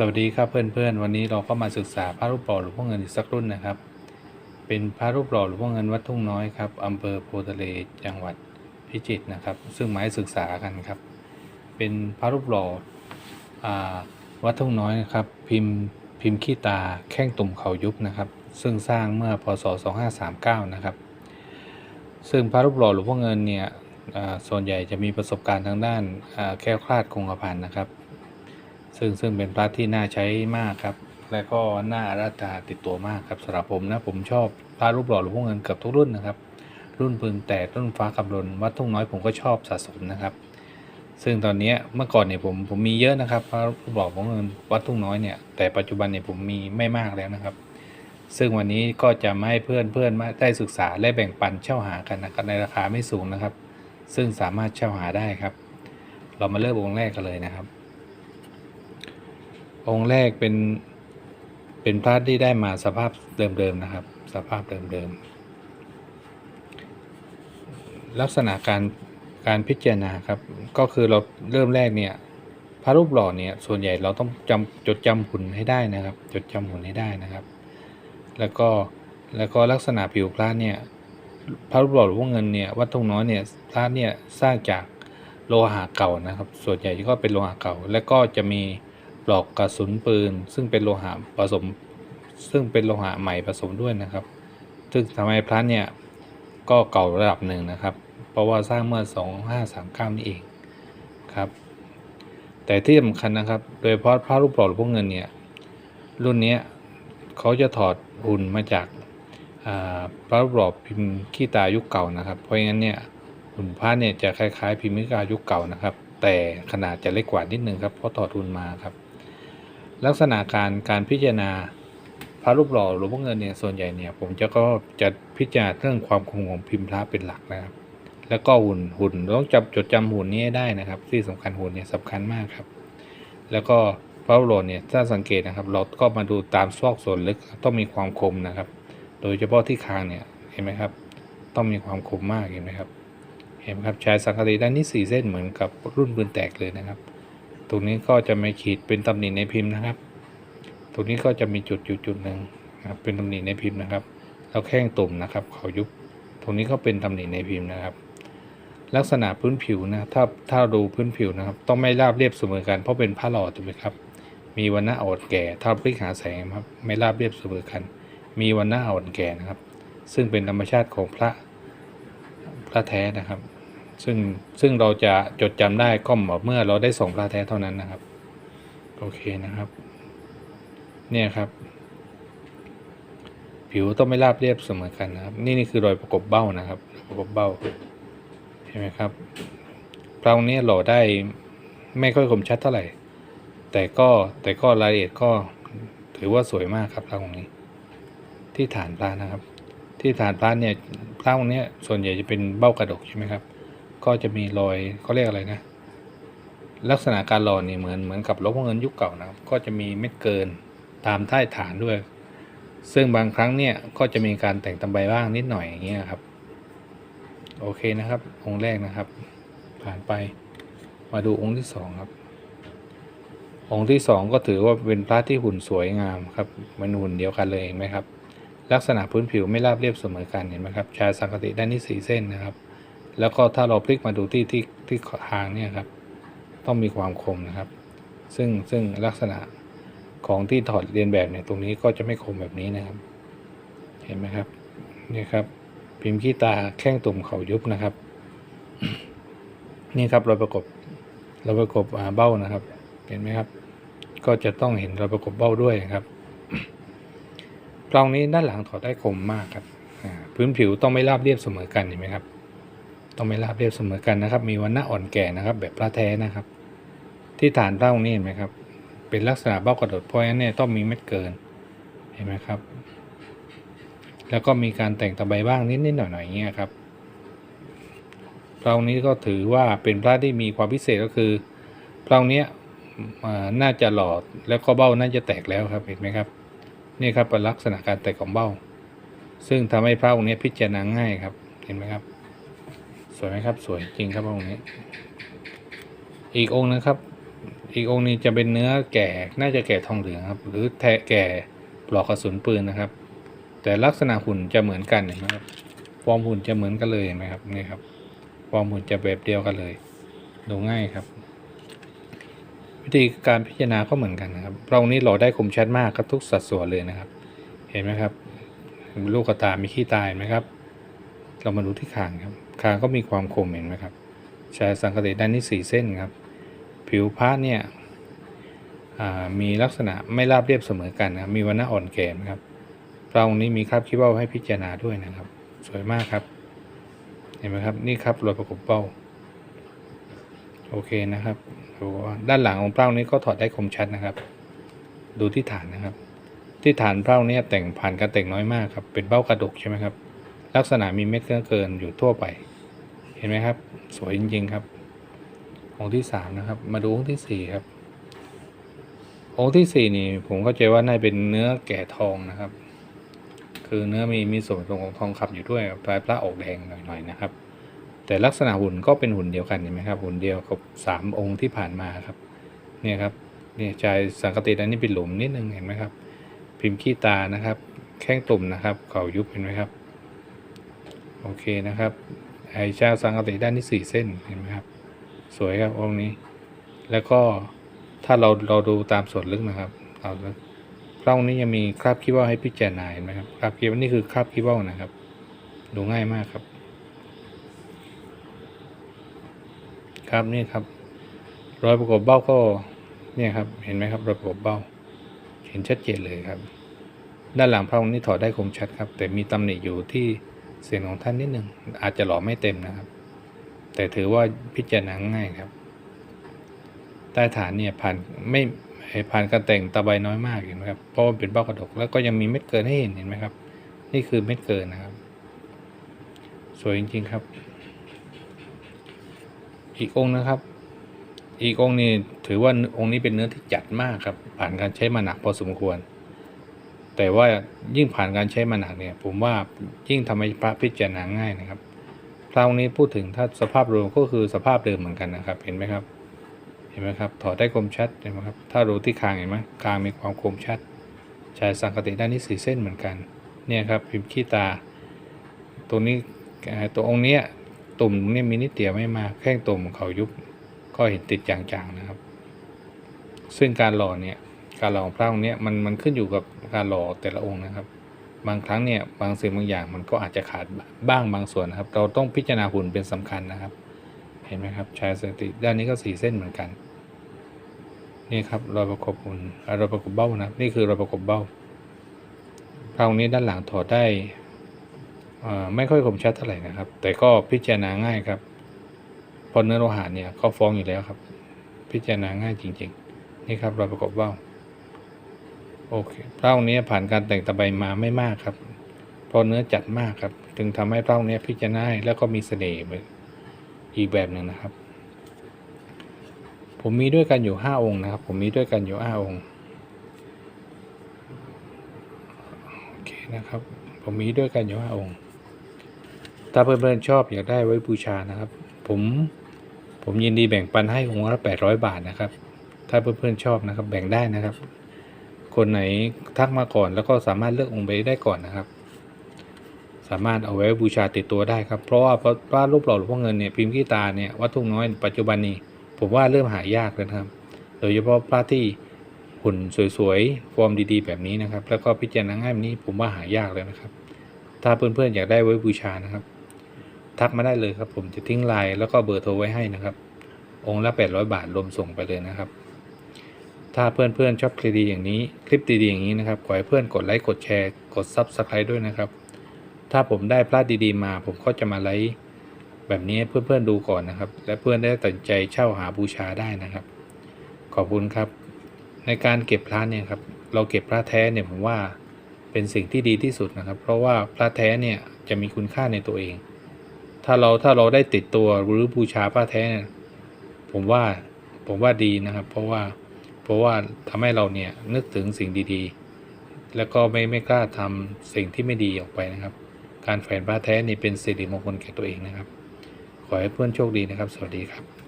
สวัสดีครับเพื่อนๆ วันนี้เราก็มาศึกษาพระรูปหล่อหลวงพ่อเงินอีกสักรุ่นนะครับ เป็นพระรูปหล่อหลวงพ่อเงินวัดทุ่งน้อยครับอำเภอโพทะเลจังหวัดพิจิตรนะครับ ซึ่งหมายศึกษากันครับ เป็นพระรูปหล่อวัดทุ่งน้อยนะครับ พิมพ์พิมพ์ขี้ตาแข้งตุ่มเขายุบนะครับ ซึ่งสร้างเมื่อพศ 2539 นะครับ ซึ่งพระรูปหล่อหลวงพ่อเงินเนี่ยส่วนใหญ่จะมีประสบการณ์ทางด้านแค้วคลาดคงกระพันนะครับ ซึ่งซึ่งเป็นพระที่น่าใช้มากครับ และก็น่าอาราธนาติดตัวมากครับสำหรับผมนะผมชอบพระรูปหล่อหลวงพ่อเงินเกือบทุกรุ่นนะครับ รุ่นปืนแตกรุ่นฟ้าคำลนวัดทุ่งน้อยผมก็ชอบสะสมนะครับ ซึ่งตอนนี้เมื่อก่อนเนี่ยผมผมมีเยอะนะครับพระรูปหล่อหลวงพ่อเงินวัดทุ่งน้อยเนี่ยแต่ปัจจุบันเนี่ยผมมีไม่มากแล้วนะครับ ซึ่งวันนี้ก็จะมาให้เพื่อนเพื่อนมาได้ศึกษาและแบ่งปันเช่าหากันนะครับในราคาไม่สูงนะครับ ซึ่งสามารถเช่าหาได้ครับ เรามาเริ่มองค์แรกกันเลยนะครับ องค์แรกเป็นเป็นพระที่ได้มาสภาพเดิมๆนะครับ สภาพเดิมๆลักษณะการการพิจารณาครับ ก็คือเราเริ่มแรกเนี่ยพระรูปหล่อเนี่ยส่วนใหญ่เราต้องจำจดจำหุ่นให้ได้นะครับ จดจำหุ่นให้ได้นะครับ แล้วก็แล้วก็ลักษณะผิวพระเนี่ยพระรูปหล่อหลวงพ่อเงินเนี่ยวัดทุ่งน้อยเนี่ยพระเนี่ยสร้างจากโลหะเก่านะครับ ส่วนใหญ่ก็เป็นโลหะเก่า และก็จะมี ปลอกกระสุนปืน ซึ่งเป็นโลหะผสม ซึ่งเป็นโลหะใหม่ผสมด้วยนะครับ ซึ่งทำให้พระเนี่ยก็เก่าระดับหนึ่งนะครับ เพราะว่าสร้างเมื่อ 2539นี่เองครับ แต่ที่สำคัญนะครับ โดยเฉพาะพระรูปหล่อหลวงพ่อเงินเนี่ยรุ่นนี้เขาจะถอดหุ่นมาจากาพระรูปหล่อพิมพ์ขี้ตายุคเก่านะครับ เพราะงั้นเนี่ยหุ่นพระเนี่ยจะคล้ายๆ พิมพ์ขี้ตายุคเก่านะครับ แต่ขนาดจะเล็กกว่านิดนึงครับเพราะถอดหุ่นมาครับ ลักษณะการการพิจารณาพระรูปหล่อหลวงพ่อเงินเนี่ยส่วนใหญ่เนี่ย ผมจะก็จะพิจารณาเรื่องความคงของพิมพ์พระเป็นหลักนะครับ แล้วก็หุ่นหุ่นต้องจำจดจำหุ่นนี้ได้นะครับ ที่สำคัญหุ่นเนี่ยสำคัญมากครับ แล้วก็พระรูปหล่อเนี่ยถ้าสังเกตนะครับ เราก็มาดูตามซอกส่วนลึกต้องมีความคมนะครับ โดยเฉพาะที่คางเนี่ยเห็นไหมครับ ต้องมีความคมมากเห็นไหมครับ เห็นไหมครับชายสังกติด้านนี้สี่เส้นเหมือนกับรุ่นปืนแตกเลยนะครับ ตรงนี้ก็จะไม่ขีดเป็นตำหนิในพิมพ์นะครับ ตรงนี้ก็จะมีจุดจุดจุดหนึ่งนะครับเป็นตำหนิในพิมพ์นะครับ แล้วแข้งตุ่มนะครับเขายุบ ตรงนี้ก็เป็นตำหนิในพิมพ์นะครับ ลักษณะพื้นผิวนะถ้าถ้าดูพื้นผิวนะครับ ต้องไม่ราบเรียบเสมอกัน เพราะเป็นผ้าหล่อถูกไหมครับ มีวันหน้าอ่อนแก่ถ้าพลิกหาแสงครับ ไม่ราบเรียบเสมอกัน มีวันหน้าอ่อนแก่นะครับ ซึ่งเป็นธรรมชาติของพระพระแท้นะครับ ซึ่งซึ่งเราจะจดจำได้ก็เมื่อเราได้ส่งพระแท้เท่านั้นนะครับ โอเคนะครับ เนี่ยครับ ผิวต้องไม่ราบเรียบเสมอกันนะครับ นี่นี่คือรอยประกบเบ้านะครับประกบเบ้าเห็นไหมครับพระองค์นี้หล่อได้ไม่ค่อยคมชัดเท่าไหร่ แต่ก็แต่ก็รายละเอียดก็ถือว่าสวยมากครับพระองค์นี้ ที่ฐานพระนะครับ ที่ฐานพระเนี่ยพระองค์เนี้ยส่วนใหญ่จะเป็นเบ้ากระดกใช่ไหมครับ ก็จะมีรอยเขาเรียกอะไรนะ ลักษณะการหล่อนี่เหมือนเหมือนกับหลวงพ่อเงินยุคเก่านะครับ ก็จะมีเม็ดเกินตามใต้ฐานด้วย ซึ่งบางครั้งเนี่ยก็จะมีการแต่งตำใบบ้างนิดหน่อยอย่างเงี้ยครับ โอเคนะครับ องค์แรกนะครับ ผ่านไปมาดูองค์ที่สองครับ องค์ที่สองก็ถือว่าเป็นพระที่หุ่นสวยงามครับมันหุ่นเดียวกันเลยเห็นไหมครับ ลักษณะพื้นผิวไม่ราบเรียบเสมอกันเห็นไหมครับชาสังกติด้านนี้สีเส้นนะครับ แล้วก็ถ้าเราพลิกมาดูที่ที่ที่หางเนี่ยครับ ต้องมีความคมนะครับ ซึ่งซึ่งลักษณะของที่ถอดเรียนแบบเนี่ยตรงนี้ก็จะไม่คมแบบนี้นะครับ เห็นไหมครับนี่ครับ พิมพ์ขี้ตาแข้งตุ่มเขายุบนะครับ นี่ครับรอยประกบรอยประกบเบ้านะครับ เห็นไหมครับ ก็จะต้องเห็นรอยประกบเบ้าด้วยครับกล้องนี้ด้านหลังถอดได้คมมากครับ พื้นผิวต้องไม่ราบเรียบเสมอกันเห็นไหมครับ ต้องไม่ราบเรียบเสมอกันนะครับ มีวันหน้าอ่อนแก่นะครับ แบบพระแท้นะครับ ที่ฐานเบ้านี้เห็นไหมครับ เป็นลักษณะเบ้ากระโดดเพราะฉะนั้นเนี่ยต้องมีเม็ดเกินเห็นไหมครับ แล้วก็มีการแต่งตะไบบ้างนิดๆหน่อยๆอย่างเงี้ยครับพระองค์นี้ก็ถือว่าเป็นพระที่มีความพิเศษก็คือพระองค์เนี้ยน่าจะหลอดแล้วก็เบ้าน่าจะแตกแล้วครับเห็นไหมครับนี่ครับเป็นลักษณะการแตกของเบ้า ซึ่งทำให้พระองค์นี้พิจารณาง่ายครับเห็นไหมครับ สวยไหมครับ สวยจริงครับองค์นี้ อีกองค์นะครับ อีกองค์นี้จะเป็นเนื้อแก่ น่าจะแก่ทองเหลืองครับ หรือแทะแก่ปลอกกระสุนปืนนะครับ แต่ลักษณะหุ่นจะเหมือนกันเห็นไหมครับ ฟอร์มหุ่นจะเหมือนกันเลยเห็นไหมครับนี่ครับ ฟอร์มหุ่นจะแบบเดียวกันเลย ดูง่ายครับ วิธีการพิจารณาก็เหมือนกันนะครับเรานี้หล่อได้คมชัดมากครับทุกสัดส่วนเลยนะครับ เห็นไหมครับ ลูกกระตามีขี้ตายไหมครับ เรามาดูที่คางครับคางก็มีความคมเห็นไหมครับชายสังกตด้านนี้สี่เส้นครับ ผิวพระเนี่ยมีลักษณะไม่ราบเรียบเสมอกันนะครับมีวันหน้าอ่อนแก่นะครับเราตรงนี้มีคราบขี้เบ้าให้พิจารณาด้วยนะครับ สวยมากครับ เห็นไหมครับนี่ครับรอยประกบเบ้าโอเคนะครับดูว่าด้านหลังของเป้านี้ก็ถอดได้คมชัดนะครับ ดูที่ฐานนะครับ ที่ฐานเป้าเนี่ยแต่งผ่านการแต่งน้อยมากครับ เป็นเบ้ากระดกใช่ไหมครับ ลักษณะมีเม็ดเกินเกินอยู่ทั่วไป เห็นไหมครับ สวยจริงๆครับ องค์ที่สามนะครับ มาดูองค์ที่สี่ครับ องค์ที่สี่นี่ผมเข้าใจว่าน่าจะเป็นเนื้อแก่ทองนะครับ คือเนื้อมีมีส่วนผสมของทองคำอยู่ด้วยปลายพระออกแดงหน่อยๆนะครับ แต่ลักษณะหุ่นก็เป็นหุ่นเดียวกันเห็นไหมครับหุ่นเดียวกับสามองค์ที่ผ่านมาครับ เนี่ยครับเนี่ยชายสังกติอันนี้เป็นหลุมนิดนึงเห็นไหมครับ พิมพ์ขี้ตานะครับ แข้งตุ่มนะครับ เขายุบเห็นไหมครับ โอเคนะครับ ไอชาสังกติด้านนี้สี่เส้นเห็นไหมครับ สวยครับองค์นี้ แล้วก็ถ้าเราเราดูตามส่วนลึกนะครับเอาละพระองนี้ยังมีคราบขี้เบ้าให้พิจารณาเห็นไหมครับคราบขี้เบ้านี่คือคราบขี้เบ้านะครับ ดูง่ายมากครับ ครับนี่ครับ รอยประกบเบ้าก็เนี่ยครับเห็นไหมครับรอยประกบเบ้า เห็นชัดเจนเลยครับ ด้านหลังพระองค์นี้ถอดได้คมชัดครับ แต่มีตำหนิอยู่ที่ เสียงของท่านนิดหนึ่งอาจจะหล่อไม่เต็มนะครับ แต่ถือว่าพิจารณาง่ายครับ ใต้ฐานเนี่ยผ่านไม่ผ่านการแต่งตะไบน้อยมากเห็นไหมครับเพราะว่าเป็นเบ้ากระดกแล้วก็ยังมีเม็ดเกินให้เห็นเห็นไหมครับ นี่คือเม็ดเกินนะครับ สวยจริงๆครับ อีกองค์นะครับ อีกองค์นี้ถือว่าองค์นี้เป็นเนื้อที่จัดมากครับ ผ่านการใช้มาหนักพอสมควร แต่ว่ายิ่งผ่านการใช้มาหนักเนี่ย ผมว่ายิ่งทำให้พระพิจารณาง่ายนะครับพระองค์นี้พูดถึงถ้าสภาพรวมก็คือสภาพเดิมเหมือนกันนะครับ เห็นไหมครับ เห็นไหมครับ ถอดได้คมชัดเห็นไหมครับ ถ้าดูที่คางเห็นไหมคางมีความคมชัดชายสังกติด้านนี้สีเส้นเหมือนกัน เนี่ยครับพิมพ์ขี้ตา ตัวนี้ตัวองค์เนี้ยตุ่มนี่มีนิดเดียวไม่มากแข้งตุ่มเขายุบก็เห็นติดจางๆนะครับ ซึ่งการหล่อเนี่ย การหล่อของพระองค์เนี้ยมันมันขึ้นอยู่กับการหล่อแต่ละองค์นะครับ บางครั้งเนี่ยบางสิ่งบางอย่างมันก็อาจจะขาดบ้างบางส่วนนะครับ เราต้องพิจารณาหุ่นเป็นสำคัญนะครับ เห็นไหมครับชายสติด้านนี้ก็สี่เส้นเหมือนกัน นี่ครับรอยประกบหุ่นรอยประกบเบ้านะครับนี่คือรอยประกบเบ้าพระองค์นี้ด้านหลังถอดได้อ่อไม่ค่อยคมชัดเท่าไหร่นะครับ แต่ก็พิจารณาง่ายครับพราะเนื้อโลหะเนี่ยก็ฟ้องอยู่แล้วครับ พิจารณาง่ายจริง ๆ นี่ครับรอยประกบเบ้า โอเคเป้าเนี้ยผ่านการแต่งตะไบมาไม่มากครับเพราะเนื้อจัดมากครับ ถึงทำให้เป้าเนี้ยพิจารณาแล้วก็มีเสน่ห์เหมือนอีกแบบหนึ่งนะครับ ผมมีด้วยกันอยู่ห้าองค์นะครับ ผมมีด้วยกันอยู่ห้าองค์โอเคนะครับ ผมมีด้วยกันอยู่ห้าองค์ ถ้าเพื่อนๆชอบอยากได้ไว้บูชานะครับ ผมผมยินดีแบ่งปันให้องค์ละแปดร้อยบาทนะครับ ถ้าเพื่อนๆชอบนะครับ แบ่งได้นะครับ คนไหนทักมาก่อนแล้วก็สามารถเลือกองค์ไปได้ก่อนนะครับ สามารถเอาไว้บูชาติดตัวได้ครับ เพราะว่าพระรูปหล่อหลวงพ่อเงินเนี่ยพิมพ์ขี้ตาเนี่ยวัตถุน้อยปัจจุบันนี้ผมว่าเริ่มหายากแล้วครับ โดยเฉพาะพระที่หุ่นสวยๆ ฟอร์มดีๆ แบบนี้นะครับ แล้วก็พิจารณาง่ายแบบนี้ผมว่าหายากเลยนะครับ ถ้าเพื่อนๆอยากได้ไว้บูชานะครับ ทักมาได้เลยครับ ผมจะทิ้งไลน์แล้วก็เบอร์โทรไว้ให้นะครับ องค์ละ 800 บาทรวมส่งไปเลยนะครับ ถ้าเพื่อนๆชอบคลิปดีอย่างนี้ คลิปดีๆอย่างนี้นะครับขอให้เพื่อนกดไลค์กดแชร์กด Subscribe ด้วยนะครับ ถ้าผมได้พลาดดีๆมา ผมก็จะมาไลฟ์แบบนี้เพื่อนๆดูก่อนนะครับ และเพื่อนได้ตัดใจเช่าหาบูชาได้นะครับ ขอบคุณครับ ในการเก็บพระเนี่ยครับเราเก็บพระแท้เนี่ยผมว่าเป็นสิ่งที่ดีที่สุดนะครับ เพราะว่าพระแท้เนี่ยจะมีคุณค่าในตัวเอง ถ้าเราถ้าเราได้ติดตัวหรือบูชาพระแท้เนี่ยผมว่าผมว่าดีนะครับ เพราะว่า เพราะว่าทำให้เราเนี่ยนึกถึงสิ่งดีๆ แล้วก็ไม่ไม่กล้าทำสิ่งที่ไม่ดีออกไปนะครับ การแฝนพระแท้นี่เป็นสิริมงคลแก่ตัวเองนะครับ ขอให้เพื่อนโชคดีนะครับ สวัสดีครับ